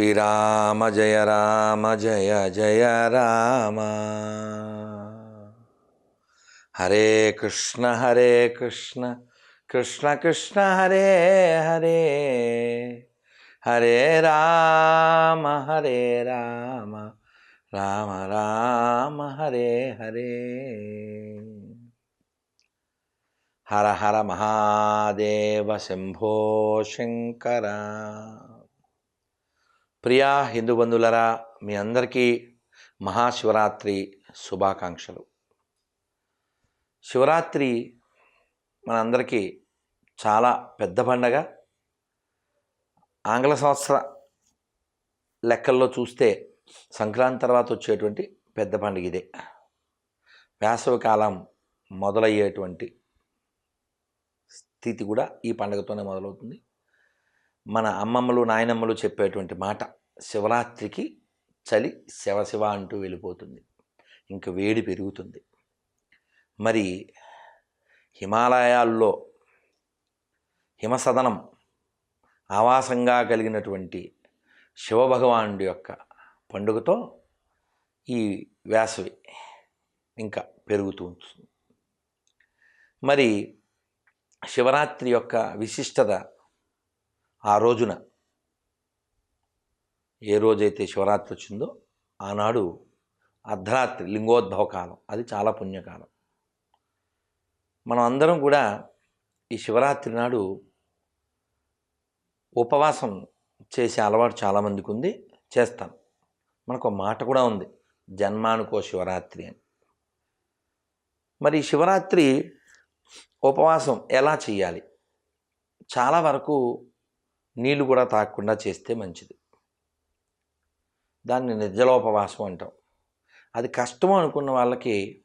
శ్రీరామ జయ రామ జయ జయ రామ హరే కృష్ణ హరే కృష్ణ కృష్ణ కృష్ణ హరే హరే హరే రామ హరే రామ రామ రామ హరే హరే హర హర మహాదేవ శంభో శంకర ప్రియా హిందూ బంధువులరా మీ అందరికీ మహాశివరాత్రి శుభాకాంక్షలు. శివరాత్రి మనందరికీ చాలా పెద్ద పండగ. ఆంగ్ల సంవత్సర లెక్కల్లో చూస్తే సంక్రాంతి తర్వాత వచ్చేటువంటి పెద్ద పండుగ ఇదే. వేసవి కాలం మొదలయ్యేటువంటి స్థితి కూడా ఈ పండుగతోనే మొదలవుతుంది. మన అమ్మమ్మలు నాయనమ్మలు చెప్పేటువంటి మాట శివరాత్రికి చలి శివ శివ అంటూ వెళ్ళిపోతుంది. ఇంక వేడి పెరుగుతుంది. మరి హిమాలయాల్లో హిమసదనం ఆవాసంగా కలిగినటువంటి శివభగవానుడి యొక్క పండుగతో ఈ వేసవి ఇంకా పెరుగుతూ ఉంటుంది. మరి శివరాత్రి యొక్క విశిష్టత ఆ రోజున ఏ రోజైతే శివరాత్రి వచ్చిందో ఆనాడు అర్ధరాత్రి లింగోద్భవ కాలం. అది చాలా పుణ్యకాలం. మనం అందరం కూడా ఈ శివరాత్రి నాడు ఉపవాసం చేసే అలవాటు చాలామందికి ఉంది చేస్తాం. మనకు ఒక మాట కూడా ఉంది జన్మానుకో శివరాత్రి అని. మరి ఈ శివరాత్రి ఉపవాసం ఎలా చేయాలి? చాలా వరకు నీళ్ళు కూడా తాగకుండా చేస్తే మంచిది. దాన్ని నిర్జలోపవాసం అంటాం. అది కష్టం అనుకున్న వాళ్ళకి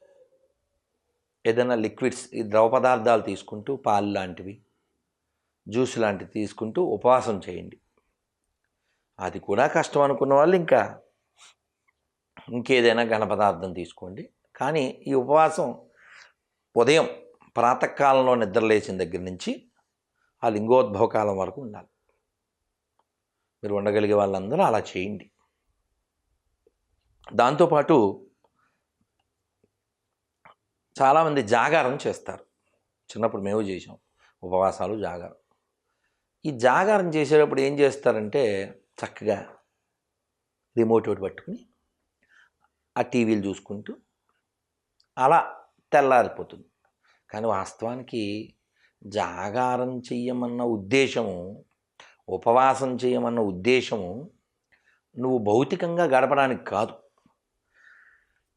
ఏదైనా లిక్విడ్స్ ఈ ద్రవ పదార్థాలు తీసుకుంటూ పాలు లాంటివి జ్యూస్ లాంటివి తీసుకుంటూ ఉపవాసం చేయండి. అది కూడా కష్టం అనుకున్న వాళ్ళు ఇంకా ఇంకేదైనా ఘన పదార్థం తీసుకోండి. కానీ ఈ ఉపవాసం ఉదయం ప్రాతకాలంలో నిద్రలేచిన దగ్గర నుంచి ఆ లింగోద్భవ కాలం వరకు ఉండాలి. మీరు ఉండగలిగే వాళ్ళందరూ అలా చేయండి. దాంతోపాటు చాలామంది జాగారం చేస్తారు. చిన్నప్పుడు మేము చేసాం ఉపవాసాలు జాగారం. ఈ జాగారం చేసేటప్పుడు ఏం చేస్తారంటే చక్కగా రిమోట్ ఒకటి పట్టుకుని ఆ టీవీలు చూసుకుంటూ అలా తెల్లారిపోతుంది. కానీ వాస్తవానికి జాగారం చెయ్యమన్న ఉద్దేశము ఉపవాసం చేయమన్న ఉద్దేశము నువ్వు భౌతికంగా గడపడానికి కాదు.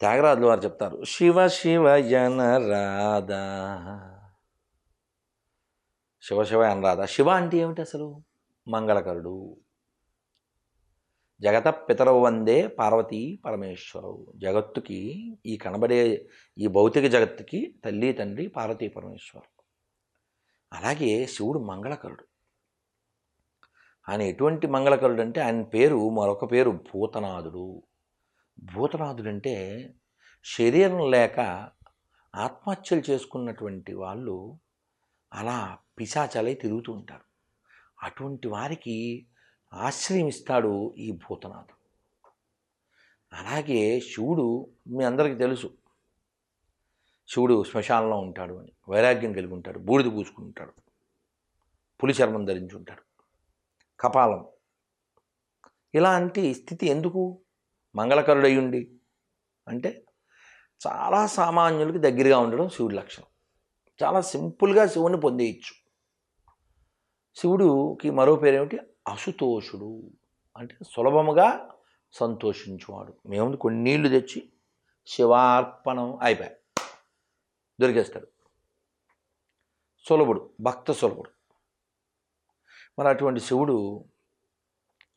త్యాగరాజులు వారు చెప్తారు శివ శివ జన రాధా. శివ శివ అనరాధ శివ అంటే ఏమిటి అసలు? మంగళకరుడు. జగత పితరవు వందే పార్వతీ పరమేశ్వరవు జగత్తుకి ఈ కనబడే ఈ భౌతిక జగత్తుకి తల్లి తండ్రి పార్వతీ పరమేశ్వరు. అలాగే శివుడు మంగళకరుడు. ఆయన ఎటువంటి మంగళకరుడు అంటే ఆయన పేరు మరొక పేరు భూతనాథుడు. భూతనాథుడు అంటే శరీరం లేక ఆత్మహత్యలు చేసుకున్నటువంటి వాళ్ళు అలా పిశాచలై తిరుగుతూ ఉంటారు. అటువంటి వారికి ఆశ్రయం ఇస్తాడు ఈ భూతనాథుడు. అలాగే శివుడు మీ అందరికీ తెలుసు. శివుడు శ్మశానంలో ఉంటాడు అని వైరాగ్యం కలిగి ఉంటాడు బూడిద పూసుకుంటాడు పులి చర్మం ధరించి ఉంటాడు. కపాలం. ఇలాంటి స్థితి ఎందుకు? మంగళకరుడయ్యుండి. అంటే చాలా సామాన్యులకి దగ్గరగా ఉండడం శివుడి లక్షణం. చాలా సింపుల్గా శివుని పొందేయచ్చు. శివుడికి మరో పేరేమిటి? అసుతోషుడు అంటే సులభముగా సంతోషించువాడు. మేము కొన్ని నీళ్ళు తెచ్చి శివార్పణం అయిపోయా. దొరికేస్తాడు. సులభుడు భక్త సులభుడు. మరి అటువంటి శివుడు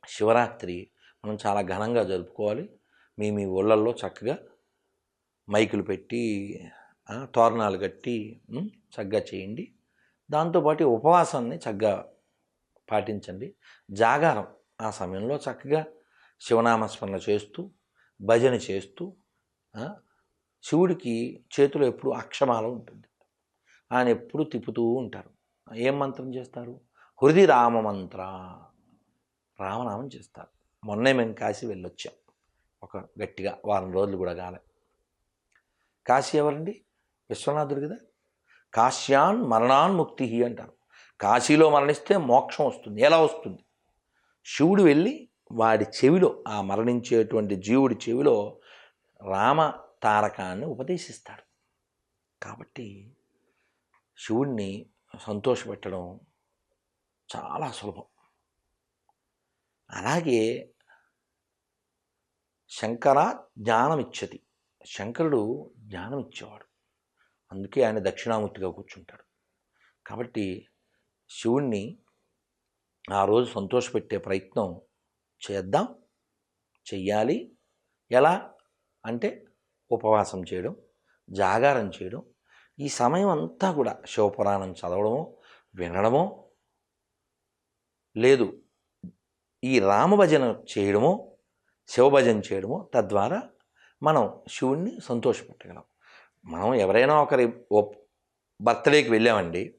శివరాత్రి మనం చాలా ఘనంగా జరుపుకోవాలి. మీ మీ ఊళ్ళల్లో చక్కగా మైకులు పెట్టి తోరణాలు కట్టి చక్కగా చేయండి. దాంతోపాటు ఉపవాసాన్ని చక్కగా పాటించండి. జాగారం ఆ సమయంలో చక్కగా శివనామస్మరణ చేస్తూ భజన చేస్తూ శివుడికి చేతిలో ఎప్పుడు అక్షమాల ఉంటుంది. ఆయన ఎప్పుడు తిప్పుతూ ఉంటారు. ఏం మంత్రం చేస్తారు? హృది రామ మంత్ర రామనామం చేస్తారు. మొన్నే మేము కాశీ వెళ్ళొచ్చాం. ఒక గట్టిగా వారం రోజులు కూడా కాలే. కాశీ ఎవరండి? విశ్వనాథుడు కదా. కాశ్యాన్ మరణాన్ ముక్తి అంటారు. కాశీలో మరణిస్తే మోక్షం వస్తుంది. ఎలా వస్తుంది? శివుడు వెళ్ళి వాడి చెవిలో ఆ మరణించేటువంటి జీవుడి చెవిలో రామ తారకాన్ని ఉపదేశిస్తాడు. కాబట్టి శివుణ్ణి సంతోషపెట్టడం చాలా సులభం. అలాగే శంకర జ్ఞానమిచ్చతి శంకరుడు జ్ఞానం ఇచ్చేవాడు అందుకే ఆయన దక్షిణామూర్తిగా కూర్చుంటాడు. కాబట్టి శివుణ్ణి ఆ రోజు సంతోషపెట్టే ప్రయత్నం చేద్దాం. చెయ్యాలి. ఎలా అంటే ఉపవాసం చేయడం జాగారం చేయడం. ఈ సమయం అంతా కూడా శివపురాణం చదవడమో వినడమో లేదు. ఈ రామభజన చేయడమో శివభజన చేయడమో తద్వారా మనం శివుణ్ణి సంతోషపెట్టగలం. మనం ఎవరైనా ఒకరి బర్త్డేకి వెళ్ళామండి.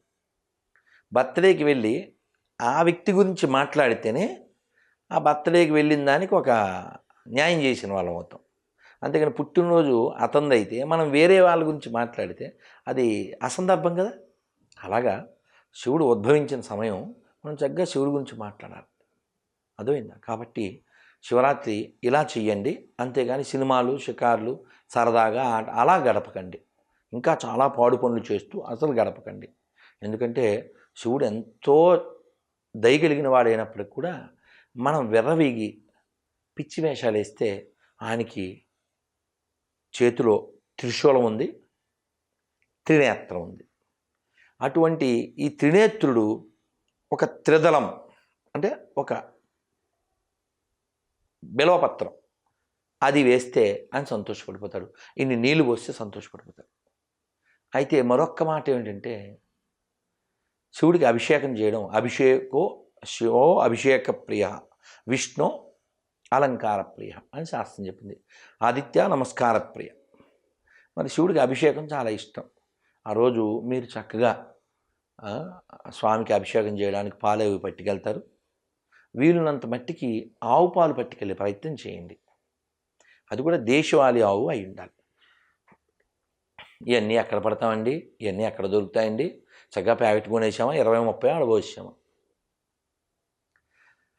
బర్త్డేకి వెళ్ళి ఆ వ్యక్తి గురించి మాట్లాడితేనే ఆ బర్త్డేకి వెళ్ళిన దానికి ఒక న్యాయం చేసిన వాళ్ళం అవుతాం. అంతేకాని పుట్టినరోజు అతంది అయితే మనం వేరే వాళ్ళ గురించి మాట్లాడితే అది అసందర్భం కదా? అలాగా శివుడు ఉద్భవించిన సమయం మనం చక్కగా శివుడి గురించి మాట్లాడాలి. అర్థమైందా? కాబట్టి శివరాత్రి ఇలా చెయ్యండి. అంతేగాని సినిమాలు షికార్లు సరదాగా అలా గడపకండి. ఇంకా చాలా పాడు పనులు చేస్తూ అసలు గడపకండి. ఎందుకంటే శివుడు ఎంతో దయగలిగిన వాడైనప్పటికి కూడా మనం విర్రవీగి పిచ్చి వేషాలు వేస్తే ఆయనకి చేతిలో త్రిశూలం ఉంది త్రినేత్రం ఉంది. అటువంటి ఈ త్రినేత్రుడు ఒక త్రిదళం అంటే ఒక బిలవపత్రం. అది వేస్తే ఆయన సంతోషపడిపోతాడు. ఇన్ని నీళ్ళు పోస్తే సంతోషపడిపోతాడు. అయితే మరొక్క మాట ఏమిటంటే శివుడికి అభిషేకం చేయడం అభిషేకో శివో అభిషేక ప్రియ విష్ణు అలంకార ప్రియ అని శాస్త్రం చెప్పింది. ఆదిత్య నమస్కార ప్రియ. మరి శివుడికి అభిషేకం చాలా ఇష్టం. ఆ రోజు మీరు చక్కగా స్వామికి అభిషేకం చేయడానికి పాలు అవి పట్టుకెళ్తారు. వీలున్నంత మట్టికి ఆవు పాలు పట్టుకెళ్ళే ప్రయత్నం చేయండి. అది కూడా దేశవాళీ ఆవు అయి ఉండాలి. ఇవన్నీ ఎక్కడ పడతామండి? ఇవన్నీ ఎక్కడ దొరుకుతాయండి? చక్కగా ప్యాకెట్ కొనేసామా? ఇరవై ముప్పై ఆడబోసామా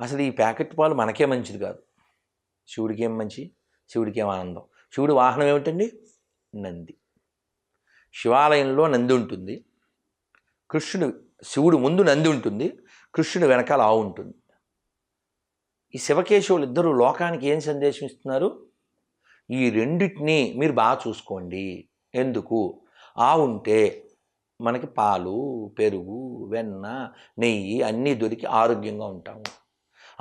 అసలు ఈ ప్యాకెట్ పాలు మనకే మంచిది కాదు. శివుడికి ఏం మంచి? శివుడికి ఏం ఆనందం? శివుడి వాహనం ఏమిటండి? నంది. శివాలయంలో నంది ఉంటుంది. కృష్ణుడు శివుడు ముందు నంది ఉంటుంది కృష్ణుడు వెనకాల ఆవు ఉంటుంది. ఈ శివకేశవులు ఇద్దరు లోకానికి ఏం సందేశం ఇస్తున్నారు? ఈ రెండింటినీ మీరు బాగా చూసుకోండి. ఎందుకు? ఆవు ఉంటే మనకి పాలు పెరుగు వెన్న నెయ్యి అన్నీ దొరికి ఆరోగ్యంగా ఉంటాము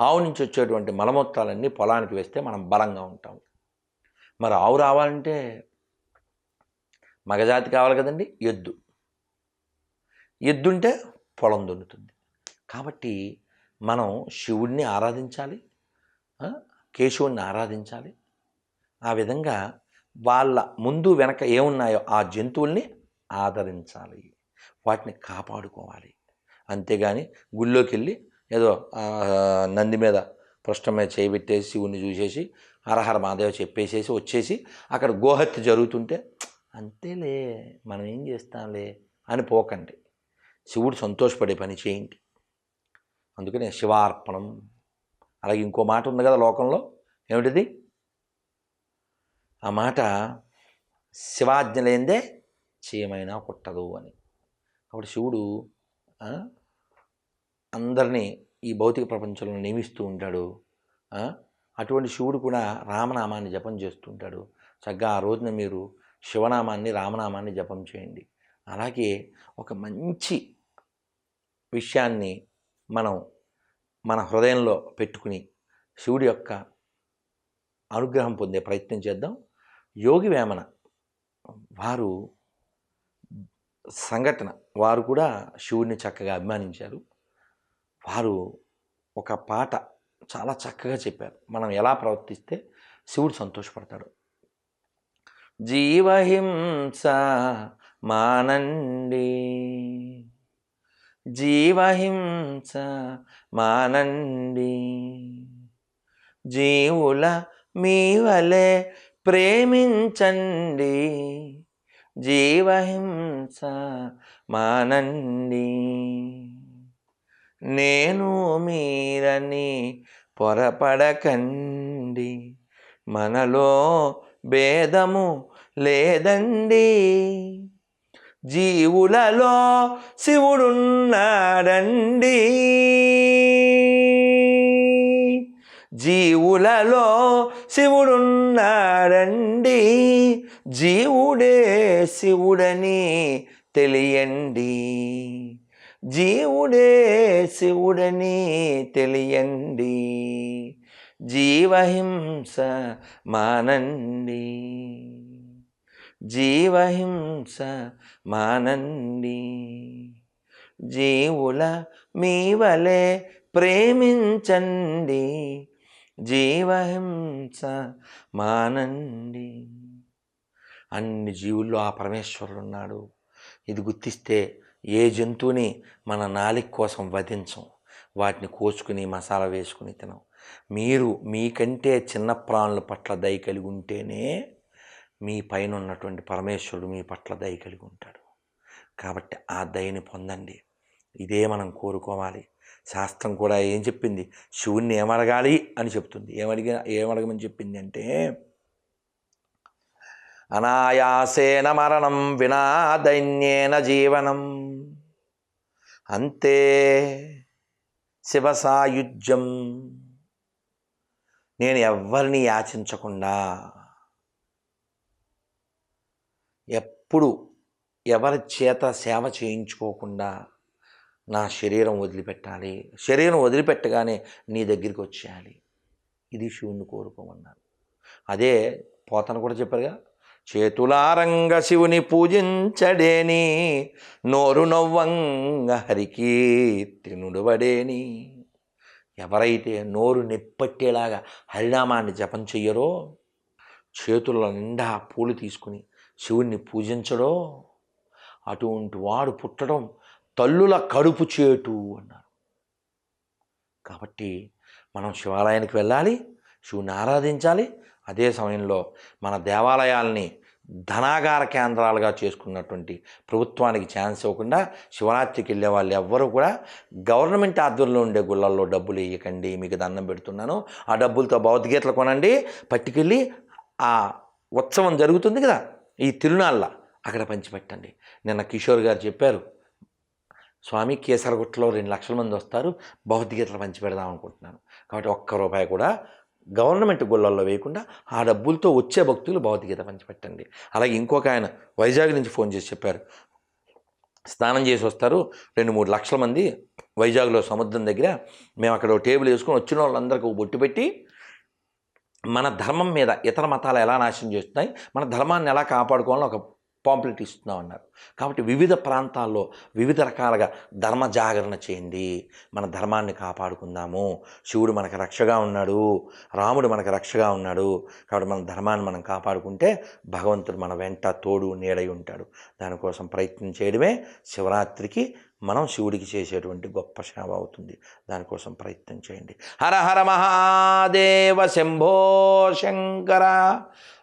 ఆవు నుంచి వచ్చేటువంటి మలమూత్రాలన్నీ పొలానికి వేస్తే మనం బలంగా ఉంటాం. మరి ఆవు రావాలంటే మగజాతి కావాలి కదండి ఎద్దు. ఎద్దుంటే పొలం దున్నుతుంది. కాబట్టి మనం శివుణ్ణి ఆరాధించాలి కేశవుణ్ణి ఆరాధించాలి. ఆ విధంగా వాళ్ళ ముందు వెనక ఏమున్నాయో ఆ జంతువుల్ని ఆదరించాలి. వాటిని కాపాడుకోవాలి. అంతేగాని గుళ్ళోకి వెళ్ళి ఏదో నంది మీద పృష్ఠం మీద చేయబెట్టేసి శివుణ్ణి చూసేసి హరహర మాదేవ చెప్పేసేసి వచ్చేసి అక్కడ గోహత్య జరుగుతుంటే అంతేలే మనం ఏం చేస్తాంలే అని పోకండి. శివుడు సంతోషపడే పని చేయండి. అందుకనే శివార్పణం. అలాగే ఇంకో మాట ఉంది కదా లోకంలో ఏమిటిది? ఆ మాట శివాజ్ఞ లేనిదే చీమైనా కుట్టదు అని. కాబట్టి శివుడు అందరినీ ఈ భౌతిక ప్రపంచంలో నియమిస్తూ ఉంటాడు. అటువంటి శివుడు కూడా రామనామాన్ని జపం చేస్తూ ఉంటాడు. చక్కగా ఆ రోజున మీరు శివనామాన్ని రామనామాన్ని జపం చేయండి. అలాగే ఒక మంచి విషయాన్ని మనం మన హృదయంలో పెట్టుకుని శివుడి యొక్క అనుగ్రహం పొందే ప్రయత్నం చేద్దాం. యోగి వేమన వారు సంఘటన వారు కూడా శివుడిని చక్కగా అభిమానించారు. వారు ఒక పాట చాలా చక్కగా చెప్పారు. మనం ఎలా ప్రవర్తిస్తే శివుడు సంతోషపడతాడు. జీవహింస మానండి. జీవహింస మానండి. జీవుల మీ వలె ప్రేమించండి. జీవహింస మానండి. నేను మీరని పొరపడకండి. మనలో భేదము లేదండి. జీవులలో శివుడున్నాడండి. జీవులలో శివుడున్నాడండి. జీవుడే శివుడని తెలియండి. జీవుడే శివుడని తెలియండి. జీవహింస మానండి. జీవహింస మానండి. జీవుల మీ వలె ప్రేమించండి. జీవహింస మానండి. అన్ని జీవుల్లో ఆ పరమేశ్వరుడు ఉన్నాడు. ఇది గుర్తిస్తే ఏ జంతువుని మన నాలిక కోసం వధించం. వాటిని కోసుకుని మసాలా వేసుకుని తినం. మీరు మీకంటే చిన్న ప్రాణుల పట్ల దయ కలిగి ఉంటేనే మీ పైన ఉన్నటువంటి పరమేశ్వరుడు మీ పట్ల దయ కలిగి ఉంటాడు. కాబట్టి ఆ దయని పొందండి. ఇదే మనం కోరుకోవాలి. శాస్త్రం కూడా ఏం చెప్పింది? శివుణ్ణి ఏమడగాలి అని చెప్తుంది. ఏమడిగా ఏమడగమని చెప్పింది అంటే అనాయాసేన మరణం వినా దైన్యేన జీవనం. అంతే శివసాయుజ్యం నేను ఎవరిని యాచించకుండా ఎప్పుడు ఎవరి చేత సేవ చేయించుకోకుండా నా శరీరం వదిలిపెట్టాలి. శరీరం వదిలిపెట్టగానే నీ దగ్గరికి వచ్చేయాలి. ఇది శివుణ్ణి కోరుకోమన్నారు అదే పోతను కూడా చెప్పారుగా చేతులారంగ శివుని పూజించడేని నోరు నవ్వంగ హరికి నుడవడేని ఎవరైతే నోరు నిప్పట్టేలాగా హరినామాన్ని జపం చెయ్యరో చేతుల నిండా పూలు తీసుకుని శివుణ్ణి పూజించడో అటువంటి వాడు పుట్టడం తల్లుల కడుపు చేటు అన్నారు. కాబట్టి మనం శివాలయానికి వెళ్ళాలి శివుని ఆరాధించాలి. అదే సమయంలో మన దేవాలయాల్ని ధనాగార కేంద్రాలుగా చేసుకున్నటువంటి ప్రభుత్వానికి ఛాన్స్ ఇవ్వకుండా శివరాత్రికి వెళ్ళే వాళ్ళు ఎవ్వరూ కూడా గవర్నమెంట్ ఆధ్వర్యంలో ఉండే గుళ్ళల్లో డబ్బులు వేయకండి మీకు దండం పెడుతున్నాను. ఆ డబ్బులతో భగవద్గీతలు కొనండి పట్టుకెళ్ళి ఆ ఉత్సవం జరుగుతుంది కదా. ఈ తిరునాళ్ళ అక్కడ పంచిపెట్టండి. నిన్న కిషోర్ గారు చెప్పారు స్వామి కేసరగుట్టలో రెండు లక్షల మంది వస్తారు భౌతికతలు పంచిపెడదాం అనుకుంటున్నాను. కాబట్టి ఒక్క రూపాయి కూడా గవర్నమెంట్ గుళ్ళల్లో వేయకుండా ఆ డబ్బులతో వచ్చే భక్తులు భౌతికత పంచిపెట్టండి. అలాగే ఇంకొక ఆయన వైజాగ్ నుంచి ఫోన్ చేసి చెప్పారు స్నానం చేసి వస్తారు రెండు మూడు లక్షల మంది వైజాగ్లో సముద్రం దగ్గర మేము అక్కడ టేబుల్ వేసుకొని వచ్చిన వాళ్ళందరికీ బొట్టు పెట్టి మన ధర్మం మీద ఇతర మతాలు ఎలా నాశనం చేస్తున్నాయి మన ధర్మాన్ని ఎలా కాపాడుకోవాలని ఒక పాంప్లెట్ ఇస్తున్నాం అన్నారు కాబట్టి వివిధ ప్రాంతాల్లో వివిధ రకాలుగా ధర్మ జాగరణ చేయండి. మన ధర్మాన్ని కాపాడుకుందాము. శివుడు మనకు రక్షగా ఉన్నాడు. రాముడు మనకు రక్షగా ఉన్నాడు. కాబట్టి మన ధర్మాన్ని మనం కాపాడుకుంటే భగవంతుడు మన వెంట తోడు నీడై ఉంటాడు. దానికోసం ప్రయత్నం చేయడమే శివరాత్రికి మనం శివుడికి చేసేటువంటి గొప్ప సేవ అవుతుంది. దానికోసం ప్రయత్నం చేయండి. హర హర మహాదేవ శంభో శంకర.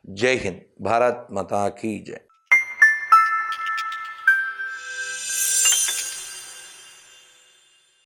జై హింద్. భారత్ మతా కీ జై.